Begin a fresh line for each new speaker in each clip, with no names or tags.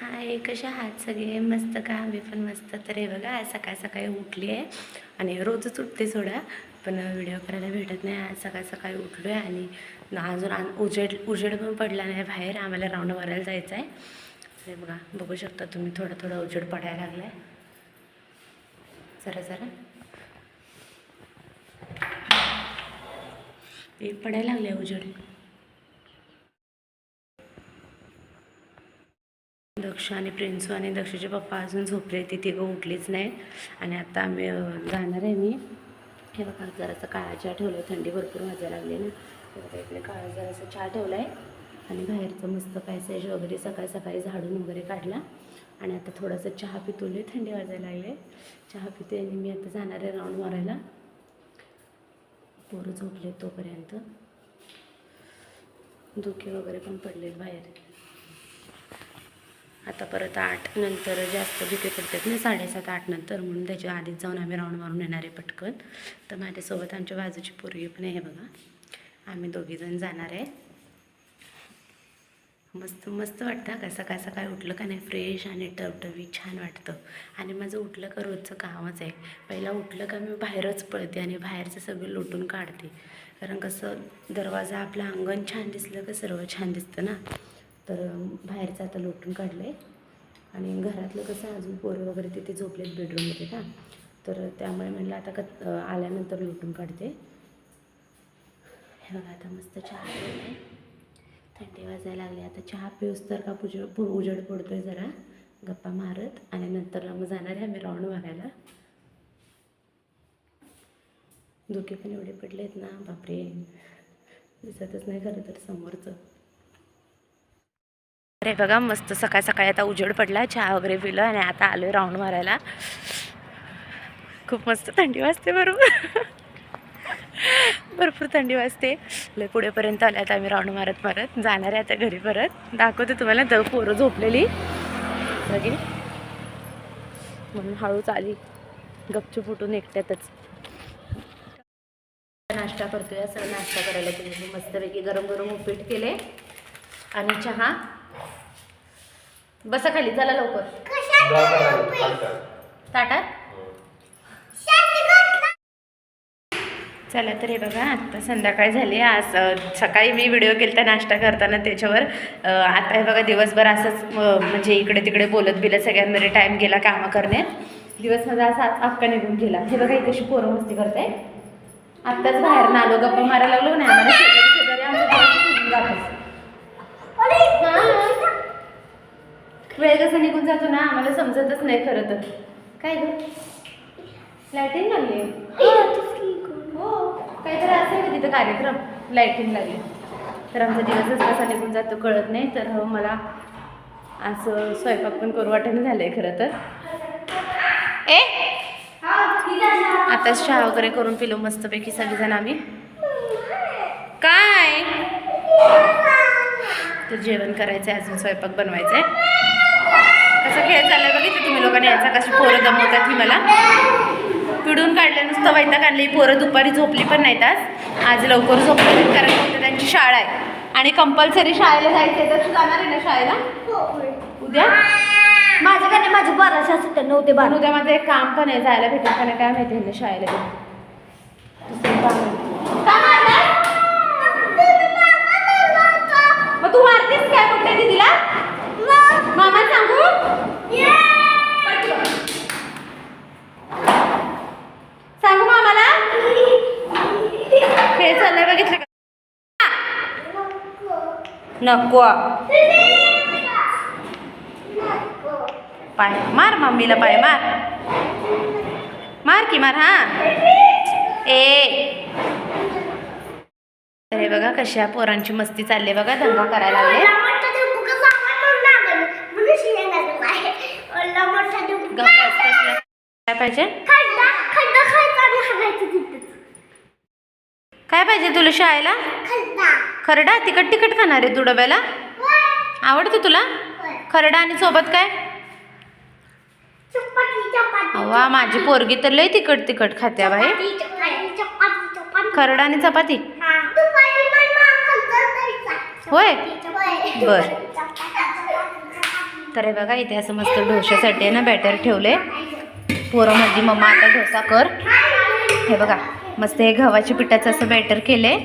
हाय कशा आहात सगळे? मस्त का? आम्ही पण मस्त. तर हे बघा आज सकाळ सकाळी उठली आहे आणि रोजच उठते सोडा पण व्हिडिओ करायला भेटत नाही. आज सकाळ सकाळी उठलो आहे आणि अजून आन- उजेड उजेड पण पडला नाही बाहेर. आम्हाला राऊंड मारायला जायचं आहे हे बघा बघू शकता तुम्ही थोडा थोडा उजेड पडायला लागला आहे जरा जरा. ते पडायला लागले उजेड. दक्ष आणि प्रिन्सू आणि दक्षचे पप्पा अजून झोपले ती तिघं उठलीच नाही आणि आता आम्ही जाणार आहे मी. हे बघा जरासा काळा चहा ठेवला आहे थंडी भरपूर वाजायला लागली ना. हे बघा इकडे काळा जरासा चहा ठेवला आहे आणि बाहेरचं मस्त पॅसेज वगैरे सकाळी सकाळी झाडून वगैरे काढला. आणि आता थोडासा चहा पितोले थंडी वाजायला लागले. चहा पिते आणि मी आता जाणार आहे राऊंड मारायला. पोरं झोपले तोपर्यंत. धुके वगैरे पण पडलेत बाहेर. आता परत आठ नंतर जास्त धुके पडतात ना साडेसात आठ नंतर म्हणून त्याच्या आधीच जाऊन आम्ही राऊंड मारून येणार आहे पटकन. तर माझ्यासोबत आमच्या बाजूची पोरगी पण आहे बघा. आम्ही दोघीजण जाणार आहे. मस्त मस्त वाटतं का? सकाळ सकाळी उठलं का नाही? फ्रेश आणि टवटवी छान वाटतं. आणि माझं उठलं का रोजचं कामच आहे. पहिला उठलं का मी बाहेरच पळते आणि बाहेरचं सगळं लोटून काढते. कारण कसं दरवाजा आपलं अंगण छान दिसलं का सर्व छान दिसतं ना? तर बाहेरचं आता लोटून काढलं आहे आणि घरातलं कसं अजून पोरं वगैरे तिथे झोपलेत बेडरूममध्ये का? तर त्यामुळे म्हणलं आता क आल्यानंतर लोटून काढते. हे बघा आता मस्त चहा आहे थंडी वाजायला लागली. आता चहा पिऊस तर का पुज पु उजेड आहे जरा. गप्पा मारत. आणि नंतर मग जाणार आहे आम्ही राऊंड मारायला. दुखे पण एवढे पडलेत ना. बापरे. दिसतच नाही खरं तर समोरचं. ते बघा मस्त सकाळ सकाळी आता उजेड पडला चहा वगैरे पिलं आणि आता आलो राऊंड मारायला. खूप मस्त थंडी वाजते बरोबर? भरपूर थंडी वाजते. लय पुढेपर्यंत आले आता आम्ही राऊंड मारत मारत. जाणार आहे आता घरी परत. दाखवते तुम्हाला द पोरं झोपलेली. सगळी म्हणून हळूच आली गपचूप उठून एकट्यातच. नाश्ता करतोय असं नाश्ता करायला तुम्ही मस्तपैकी गरम गरम उपीट केले. आणि चहा. बसा खाली चला लवकर. ताटात? चला तर हे बघा आता संध्याकाळ झाली. आज सकाळी मी व्हिडिओ केला नाश्ता करताना त्याच्यावर. आता हे बघा दिवसभर असंच म्हणजे इकडे तिकडे बोलत बिलत सगळ्यांमध्ये टाईम गेला कामं करण्यात दिवस माझा असा अक्का निघून गेला. हे बघा ही कशी पोरं मस्ती करते आत्ताच बाहेर ना आलो गप्पा मारायला लागलो नाही आम्हाला शेजारी शेजारी आमचं दिवस निघून जातो हां. वेळ कसा निघून जातो ना आम्हाला समजतच नाही खरं तर. काय ग? लाईटिंग लागली हो. काहीतरी असेल का तिथं कार्यक्रम? लाईटिंग लागली. तर आमचा दिवसच कसा निघून जातो कळत नाही. तर हो मला असं स्वयंपाक पण करू वाटेनं झालं आहे खरं तर. ए? आताच चहा वगैरे करून पिलो मस्तपैकी सगळेजण आम्ही. काय? तर जेवण करायचं आहे अजून स्वयंपाक बनवायचा आहे कसा खेळ चाललाय बघितलं तुम्ही लोकांनी? यांचा कशी पोरं दमवतात ही मला. पिडून काढलं नुसतं वैताग आणलं ही पोरं दुपारी झोपली पण नाहीत आज. आज लवकर झोपली नाहीत कारण त्यांची शाळा आहे. आणि कंपल्सरी शाळेला जायचं आहे तर जाणार आहे ना शाळेला? उद्या?
माझं काय नाही माझी बाराशे सुट्ट्या नऊ ते
पण
बारा
उद्या माझं एक काम पण आहे जायला भेटेल. का नाही काय माहिती ह्यांना शाळेला आहे. मग तू मारतेस काय कुठे दिदीला मामा सांगू सांगू मामाला खेळ चाललाय बघितलं का नको. पाय मार मम्मीला पाय मार. मार की मार हा. ए. अरे बघा कशा पोरांची मस्ती चालली बघा दंगा करायला लागले. काय पाहिजे काय पाहिजे तुला शाळेला? खरडा? तिकट तिकट खाणार आहे तू डब्याला? आवडतं तुला? खरडा आणि सोबत काय? वा माझी पोरगी तर लय तिकट तिकट खात्या बाई. खरडा आणि चपाती? होय? बर. तर हे बघा इथे असं मस्त डोश्यासाठी आहे ना बॅटर ठेवले पोरं म्हणली मम्मा आता डोसा कर. हे बघा. मस्त हे गव्हाच्या पिठाचं असं बॅटर केलंय.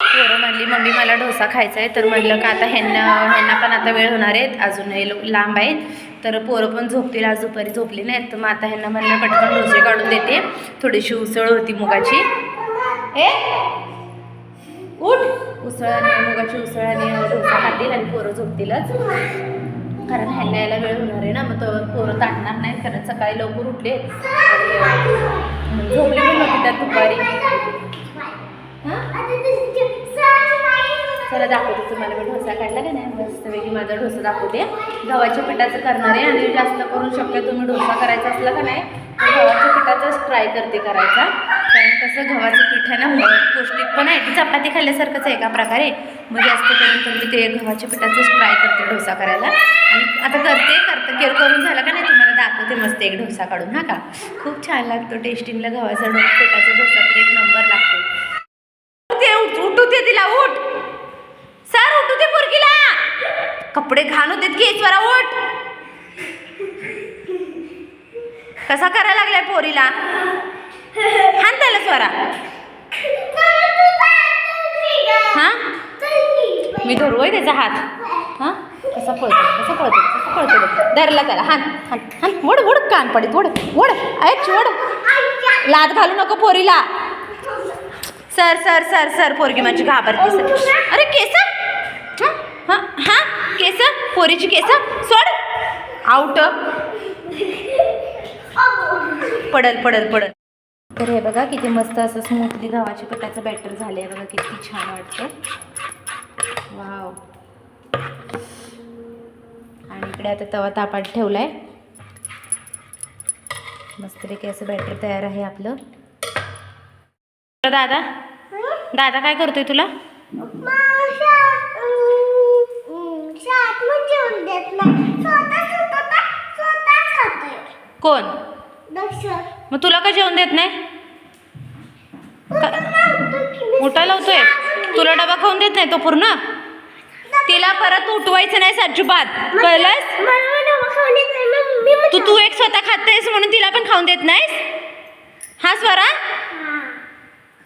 पोरं म्हणली मम्मी मला डोसा खायचा आहे तर म्हणलं का आता ह्यांना ह्यांना पण आता वेळ होणार आहेत अजून हे लोक लांब आहेत. तर पोरं पण झोपतील आज दुपारी झोपली नाहीत. तर मग आता ह्यांना म्हणलं पटकन डोसे काढून देते. थोडीशी उसळ होती मुगाची. ए उठ. उसळ आणि मुगाची उसळ आणि डोसा खातील आणि पोरं झोपतीलच. कारण ह्यांना यायला वेळ होणार आहे ना मग तो पोरं ताटणार नाहीत कारण सकाळी लवकर उठले. आणि अं, झोपली पण होती त्यात दुपारी. चला दाखवते तुम्हाला मी डोसा काढला का नाही? मस्तपैकी माझा डोसा दाखवते. गव्हाच्या पिठाचं करणार आहे आणि जास्त करून शक्यतो मी डोसा करायचा असला का नाही तर गव्हाच्या पिठाचाच ट्राय करते करायचा. कसं गव्हाचं पीठ आहे ना पौष्टिक पण आहे. ती चपाती खाल्ल्यासारखंच आहे एका प्रकारे मग जास्त करून तर मी ते गव्हाच्या पिठाचंच ट्राय करते डोसा करायला. आणि आता करते करते. केअर करून झालं का नाही तुम्हाला दाखवते मस्त एक डोसा काढून हा का? खूप छान लागतो टेस्टिंगला गव्हाचा डो पिठाचा डोसा तर एक नंबर लागतो. ते उठ उठू तिला उठ. सर उठू दे पोरगीला. कपडे घाण होते की स्वरा उठ. कसा करायला लागलाय पोरीला? हान त्याला स्वरा. हा? मी धरू आहे त्याचा हात. हां? कसा पळतो कसा पळतो कसा पळतो धरला त्याला. हान हान हान. वड वड कान पडत वड वड ऐक वड लाद घालू नको पोरीला. सर सर सर सर पोरगी माझी घाबरते सर अरे केस? हां हां? केस? पोरीची केस? सोड. आउट पडल पडल पडल. तर हे बघा किती मस्त असं स्मूथली गव्हाच्या पिठाचं बॅटर झालं आहे बघा किती छान वाटतं वाव आणि इकडे आता तवा तापात ठेवला आहे मस्तपैकी असं बॅटर तयार आहे आपलं. दादा दादा काय करतोय तुला? कोण? मग तुला का जेवण देत नाही? उठायला होतोय. तुला डबा खाऊन देत नाही तो पूर्ण? तिला परत उठवायचं नाही अजिबात. कळलंस? तू तू एक स्वतः खातेस म्हणून तिला पण खाऊन देत नाहीस? हा स्वरा?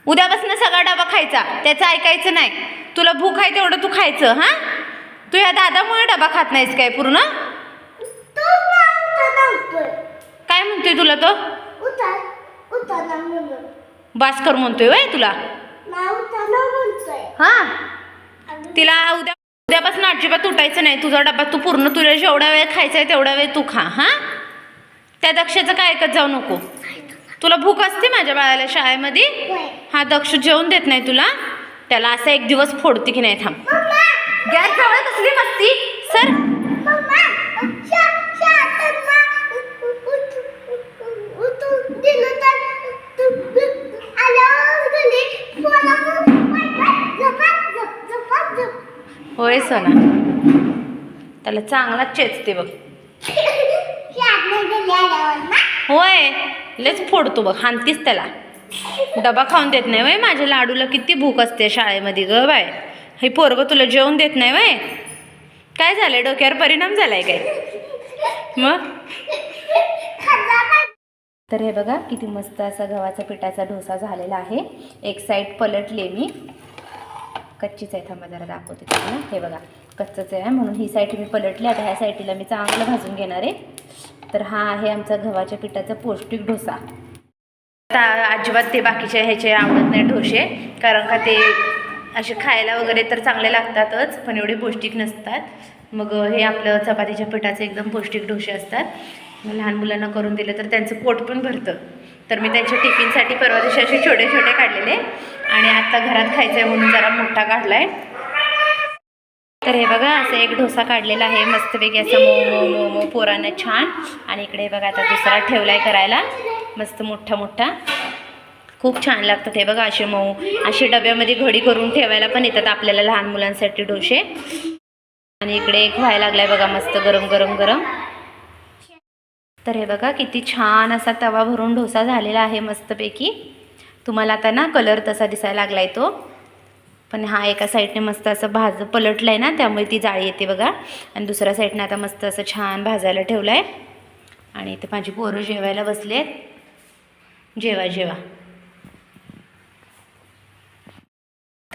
उद्यापासून सगळा डबा खायचा. त्याचं ऐकायचं नाही. तुला भूक आहे तेवढं तू खायचं हा? तू या दादामुळे डबा खात नाहीस काय पूर्ण? काय म्हणतोय तुला तो? बास्कर म्हणतोय वय तुला? हा? तिला उद्या उद्यापासून अजिबात उठायचं नाही. तुझा डबा तू पूर्ण तुला जेवढा वेळ खायचा आहे तेवढा वेळ तू खा हा? त्या दक्षाचं काय ऐकत जाऊ नको. तुला भूक असते माझ्या बाळाला शाळेमध्ये? हा दक्ष जेवण देत नाही तुला? त्याला असा एक दिवस फोडते की नाही थांब. गॅस जवळ कसली मस्ती. सर त्याला चांगला चेचते बघ. होय लेच फोडतो बघ हानतीस त्याला. डबा खाऊन देत नाही वय माझ्या लाडूला किती भूक असते शाळेमध्ये ग बाय. हे पोरग तुला जेवण देत नाही वय. काय झालंय डोक्यावर परिणाम झालाय काय? मग? तर हे बघा किती मस्त असा गव्हाचा पिठाचा डोसा झालेला आहे. एक साईड पलटले मी. कच्चीच आहे थांबा जरा दाखवते तुम्हाला. हे बघा कच्चंच आहे म्हणून ही साईड मी पलटली. आता ह्या साईडला मी चांगलं भाजून घेणार आहे. तर हा आहे आमचा गव्हाच्या पिठाचा पौष्टिक डोसा. आता अजिबात ते बाकीचे ह्याचे आवडत नाही डोसे कारण का ते असे खायला वगैरे तर चांगले लागतातच पण एवढे पौष्टिक नसतात. मग हे आपलं चपातीच्या पिठाचे एकदम पौष्टिक डोसे असतात. मग लहान मुलांना करून दिलं तर त्यांचं पोट पण भरतं. तर मी त्यांच्या टिफिनसाठी परवा दिवशी असे छोटे छोटे काढलेले. आणि आत्ता घरात खायचं आहे म्हणून जरा मोठा काढला आहे तर हे बघा असं एक डोसा काढलेला आहे. मस्तपैकी असं मोमो मोमो पोरानं पोरांना छान. आणि इकडे हे बघा आता दुसरा ठेवला आहे करायला. मस्त मोठा मोठा. खूप छान लागतात हे बघा असे मऊ. असे डब्यामध्ये घडी करून ठेवायला पण येतात आपल्याला लहान मुलांसाठी डोसे. आणि इकडे एक व्हायला लागलाय बघा मस्त गरम गरम गरम. तर हे बघा किती छान असा तवा भरून डोसा झालेला आहे मस्तपैकी. तुम्हाला आता ना कलर तसा दिसायला लागला आहे तो. पण हा एका साईडने मस्त असं भाज पलटलं आहे ना त्यामुळे ती जाळी येते बघा. आणि दुसऱ्या साईडनं आता मस्त असं छान भाजायला ठेवलं आहे आणि इथे माझी पोरं जेवायला बसले आहेत जेवा जेवा.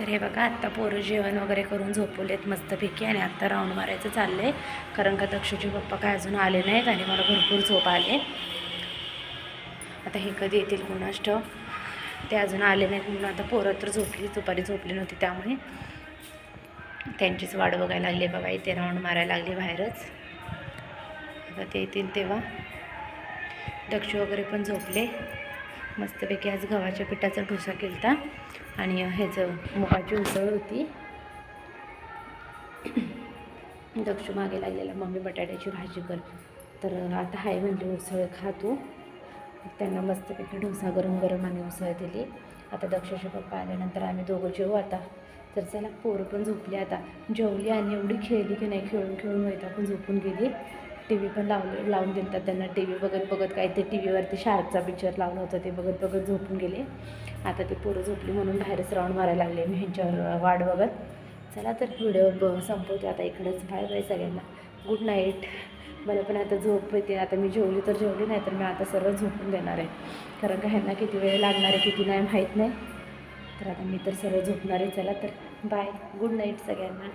तर हे बघा आत्ता पोरं जेवण वगैरे करून झोपवलेत मस्तपैकी आणि आत्ता राऊंड मारायचं चाललं आहे कारण का दक्षूचे पप्पा काय अजून आले नाहीत आणि मला भरपूर झोप आले आता हे कधी येतील कुणास ते अजून आले नाहीत म्हणून आता पोरं तर झोपली दुपारी झोपली नव्हती त्यामुळे. त्यांचीच वाट बघायला लागली बघा इथे राऊंड मारायला लागली बाहेरच. आता ते येतील तेव्हा. दक्ष वगैरे पण झोपले. मस्तपैकी आज गव्हाच्या पिठाचा डोसा केलता. आणि ह्याचं मुगाची उसळ होती. दक्ष मागे लागलेला मम्मी बटाट्याची भाजी कर. तर आता हाय म्हणजे उसळ खातो त्यांना मस्तपैकी डोसा गरम गरम आणि उसळ दिली. आता दक्षाचे पप्पा आल्यानंतर आम्ही दोघं जेवू आता. तर चला पोरं पण झोपली आता. जेवली आणि एवढी खेळली की नाही खेळून खेळून वैता पण झोपून गेली. टी व्ही पण लावले लावून दिलतात त्यांना. टी व्ही बघत बघत काय ते टी व्हीवरती शार्कचा पिक्चर लावला होता ते बघत बघत झोपून गेले. आता ते पोरं झोपली म्हणून बाहेरच राऊंड मारायला लागले मी ह्यांच्यावर वाट बघत. चला तर व्हिडिओ ब संपवते आता इकडंच. बाय बाय सगळ्यांना. गुड नाईट मला पण आता झोप येते. आता मी जेवली तर जेवली नाही तर मी आता सर्व झोपून देणार आहे. कारण का ह्यांना किती वेळ लागणार आहे किती नाही माहीत नाही. तर आता मी तर सर्व झोपणार आहे. चला तर. बाय गुड नाईट सगळ्यांना.